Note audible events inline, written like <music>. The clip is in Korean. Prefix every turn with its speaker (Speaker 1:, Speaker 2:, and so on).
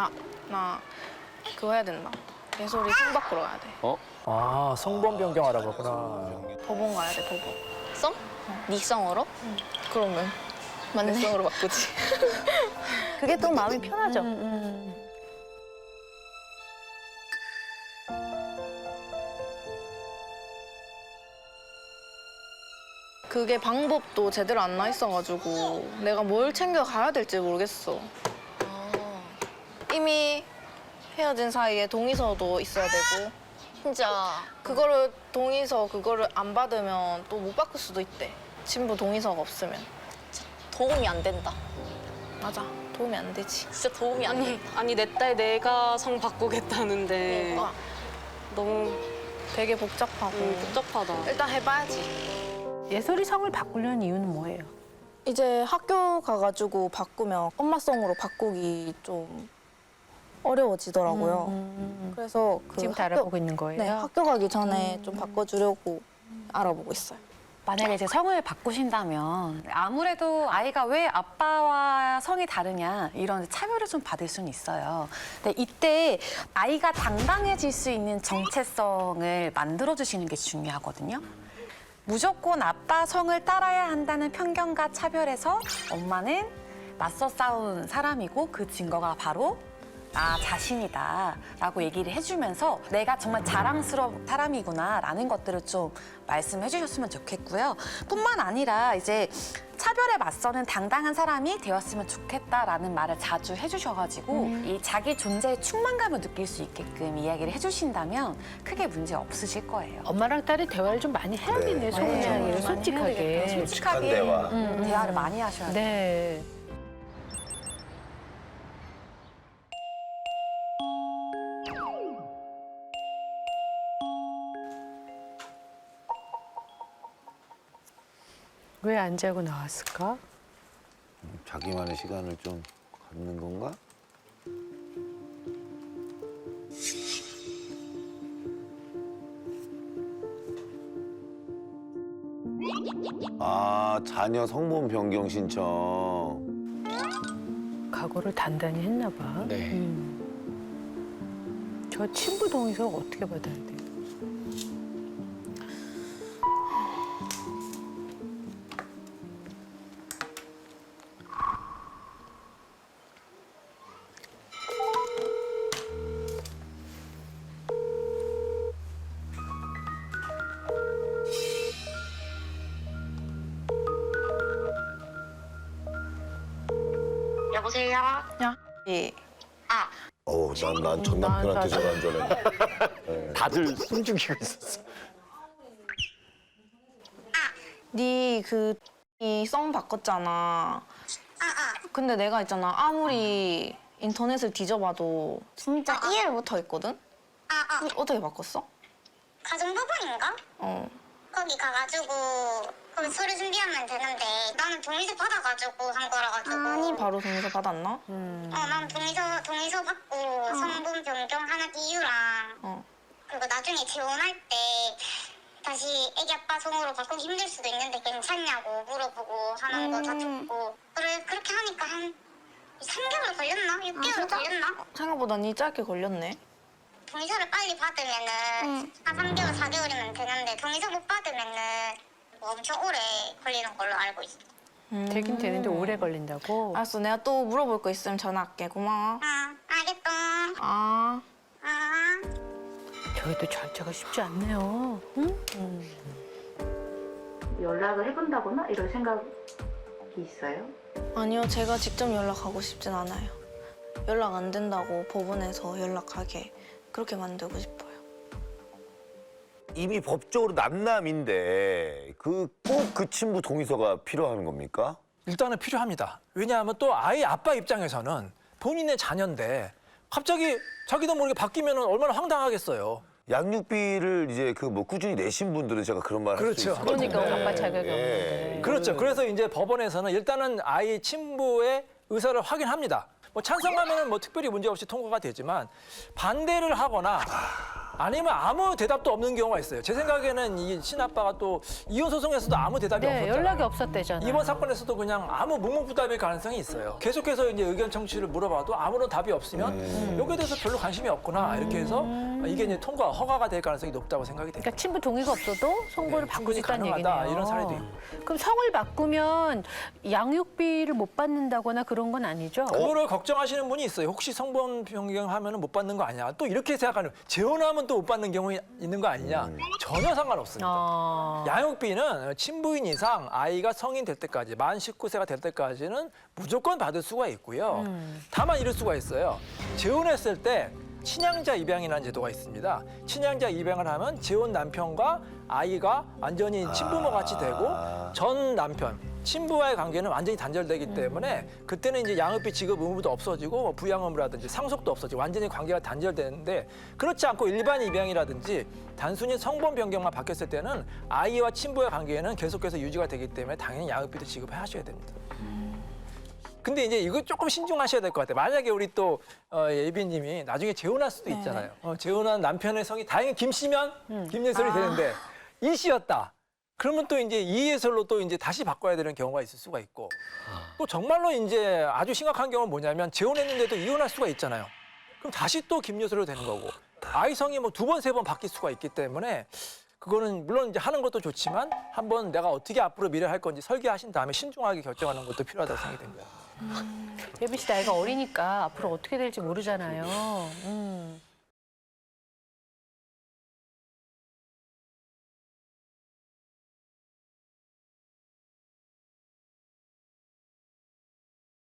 Speaker 1: 아, 나 그거 해야 된다. 예솔이 성 밖으로 가야 돼.
Speaker 2: 어?
Speaker 3: 아 성범 변경하라고 그러구나.
Speaker 1: 법원 가야 돼, 법원.
Speaker 4: 성? 네 성으로?
Speaker 1: 그러면
Speaker 4: 맞네.
Speaker 1: 내 성으로 바꾸지. <laughs>
Speaker 4: 그게 또 마음이 편하죠.
Speaker 1: 그게 방법도 제대로 안 나 있어가지고 내가 뭘 챙겨 가야 될지 모르겠어. 이미 헤어진 사이에 동의서도 있어야 되고
Speaker 4: 진짜
Speaker 1: 그거를 동의서 그거를 안 받으면 또 못 바꿀 수도 있대. 친부 동의서가 없으면.
Speaker 4: 도움이 안 된다.
Speaker 1: 맞아. 도움이 안 되지.
Speaker 4: 진짜 도움이 안
Speaker 5: 아니
Speaker 4: 된다.
Speaker 5: 아니 내 딸 내가 성 바꾸겠다는데
Speaker 1: 그러니까
Speaker 5: 너무
Speaker 1: 되게 복잡하고
Speaker 5: 음, 복잡하다.
Speaker 1: 일단 해봐야지.
Speaker 6: 예솔이 성을 바꾸려는 이유는 뭐예요?
Speaker 1: 이제 학교 가가지고 바꾸면 엄마성으로 바꾸기 좀 어려워지더라고요. 그래서 그
Speaker 6: 음, 지금 다
Speaker 1: 학교-
Speaker 6: 알아보고 있는 거예요?
Speaker 1: 네, 학교 가기 전에 좀 바꿔주려고 알아보고 있어요.
Speaker 7: 만약에 이제 성을 바꾸신다면 아무래도 아이가 왜 아빠와 성이 다르냐 이런 차별을 좀 받을 수는 있어요. 근데 이때 아이가 당당해질 수 있는 정체성을 만들어 주시는 게 중요하거든요. 무조건 아빠 성을 따라야 한다는 편견과 차별에서 엄마는 맞서 싸운 사람이고 그 증거가 바로 나 자신이다 라고 얘기를 해주면서 내가 정말 자랑스러운 사람이구나 라는 것들을 좀 말씀해 주셨으면 좋겠고요. 뿐만 아니라 이제 차별에 맞서는 당당한 사람이 되었으면 좋겠다라는 말을 자주 해주셔가지고 이 자기 존재의 충만감을 느낄 수 있게끔 이야기를 해주신다면 크게 문제 없으실 거예요.
Speaker 6: 엄마랑 딸이 대화를 좀 많이 해야겠네요. 속은
Speaker 7: 네,
Speaker 6: 이야기를
Speaker 7: 많이
Speaker 6: 솔직하게.
Speaker 2: 솔직한 대화.
Speaker 7: 음, 대화를 많이 하셔야 돼요.
Speaker 6: 네. 왜 안 자고 나왔을까?
Speaker 2: 자기만의 시간을 좀 갖는 건가? 아, 자녀 성범 변경 신청.
Speaker 6: 각오를 단단히 했나 봐.
Speaker 3: 네.
Speaker 6: 음. 저 친부 동의서 어떻게 받아야 돼요?
Speaker 4: 여보세요?
Speaker 1: 예.
Speaker 4: 아,
Speaker 2: 어우, 난, 난 전 남편한테 전화한 줄 알았네. 다들 숨죽이고 있었어.
Speaker 1: 네그이성 바꿨잖아. 근데 내가 있잖아 아무리 인터넷을 뒤져봐도 진짜 이해를 못 하겠거든.
Speaker 8: 아, 아,
Speaker 1: 어떻게 바꿨어?
Speaker 8: 가정법원인가?
Speaker 1: 어.
Speaker 8: 거기 가가지고 거기 서류 준비하면 되는데 나는 동의서 받아가지고 한 거라 가지고
Speaker 1: 아니 바로 동의서 받았나?
Speaker 8: 어, 난 동의서 동의서 받고 성분 변경하는 이유랑
Speaker 1: 어.
Speaker 8: 그리고 나중에 재혼할 때 다시 애기 아빠 성으로 바꾸기 힘들 수도 있는데 괜찮냐고 물어보고 하는 거다 듣고 그래 그렇게 하니까 한 3개월 걸렸나? 6개월
Speaker 1: 진짜?
Speaker 8: 걸렸나?
Speaker 1: 생각보다 니 짧게 걸렸네.
Speaker 8: 동의서를 빨리 받으면은 한 3개월, 4개월이면 되는데 동의서 못 받으면은 뭐 엄청 오래 걸리는 걸로 알고 있어.
Speaker 6: 되긴 되는데 오래 걸린다고?
Speaker 1: 알았어 내가 또 물어볼 거 있으면 전화할게 고마워.
Speaker 8: 아, 알겠다.
Speaker 1: 아.
Speaker 8: 아.
Speaker 6: 저희도 절차가 쉽지 않네요. 응?
Speaker 7: 연락을 해본다거나 이런 생각이 있어요?
Speaker 1: 아니요, 제가 직접 연락하고 싶진 않아요. 연락 안 된다고 법원에서 연락하게 그렇게 만들고 싶어요.
Speaker 2: 이미 법적으로 남남인데 그 꼭 그 친부 동의서가 필요한 겁니까?
Speaker 3: 일단은 필요합니다. 왜냐하면 또 아이 아빠 입장에서는 본인의 자녀인데 갑자기 자기도 모르게 바뀌면 얼마나 황당하겠어요.
Speaker 2: 양육비를 이제 그 뭐 꾸준히 내신 분들은 제가 그런 말할수
Speaker 3: 그렇죠.
Speaker 2: 있을 것
Speaker 6: 그러니까
Speaker 2: 같은데.
Speaker 6: 아빠 자격이
Speaker 2: 예.
Speaker 6: 없는데.
Speaker 3: 그렇죠. 그래서 이제 법원에서는 일단은 아이 친부의 의사를 확인합니다. 뭐 찬성하면은 뭐 특별히 문제 없이 통과가 되지만 반대를 하거나 아니면 아무 대답도 없는 경우가 있어요. 제 생각에는 이 친아빠가 또 이혼 소송에서도 아무 대답이
Speaker 6: 네,
Speaker 3: 없었잖아요.
Speaker 6: 연락이 없었대잖아요.
Speaker 3: 이번 사건에서도 그냥 아무 묵묵부답일 가능성이 있어요. 계속해서 이제 의견 청취를 물어봐도 아무런 답이 없으면 여기에 대해서 별로 관심이 없구나 이렇게 해서 이게 이제 통과 허가가 될 가능성이 높다고 생각이 됩니다.
Speaker 6: 그러니까 친부 동의가 없어도 성고를
Speaker 3: 네,
Speaker 6: 바꿀 수
Speaker 3: 충분히
Speaker 6: 있다는
Speaker 3: 가능하다,
Speaker 6: 얘기네요.
Speaker 3: 이런 사례도 있고.
Speaker 6: 그럼 성을 바꾸면 양육비를 못 받는다거나 그런 건 아니죠?
Speaker 3: 그거를 걱정하시는 분이 있어요. 혹시 성번 변경하면 못 받는 거 아니야? 또 이렇게 생각하는 재혼하면 또못 받는 경우 있는 거 아니냐? 전혀 상관없습니다.
Speaker 6: 어.
Speaker 3: 양육비는 친부인 이상 아이가 성인 될 때까지 만 19세가 될 때까지는 무조건 받을 수가 있고요. 다만 이럴 수가 있어요. 재혼했을 때 친양자 입양이라는 제도가 있습니다. 친양자 입양을 하면 재혼 남편과 아이가 완전히 친부모 같이 되고 전 남편 친부와의 관계는 완전히 단절되기 때문에 그때는 이제 양육비 지급 의무도 없어지고 뭐 부양 의무라든지 상속도 없어지고 완전히 관계가 단절되는데 그렇지 않고 일반 입양이라든지 단순히 성번 변경만 바뀌었을 때는 아이와 친부의 관계는 계속해서 유지가 되기 때문에 당연히 양육비도 지급해 하셔야 됩니다. 근데 이제 이거 조금 신중하셔야 될 것 같아요. 만약에 우리 또 어, 예비님이 나중에 재혼할 수도 있잖아요. 어, 재혼한 남편의 성이 다행히 김 씨면 김예솔이 되는데 이 씨였다. 그러면 또 이제 이예솔로 또 이제 다시 바꿔야 되는 경우가 있을 수가 있고 또 정말로 이제 아주 심각한 경우는 뭐냐면 재혼했는데도 이혼할 수가 있잖아요. 그럼 다시 또 김예솔로 되는 거고 아이 성이 뭐 두 번 세 번 바뀔 수가 있기 때문에 그거는 물론 이제 하는 것도 좋지만 한번 내가 어떻게 앞으로 미래 할 건지 설계하신 다음에 신중하게 결정하는 것도 필요하다고 생각이 됩니다.
Speaker 6: 예비 씨 나이가 어리니까 앞으로 어떻게 될지 모르잖아요. 음.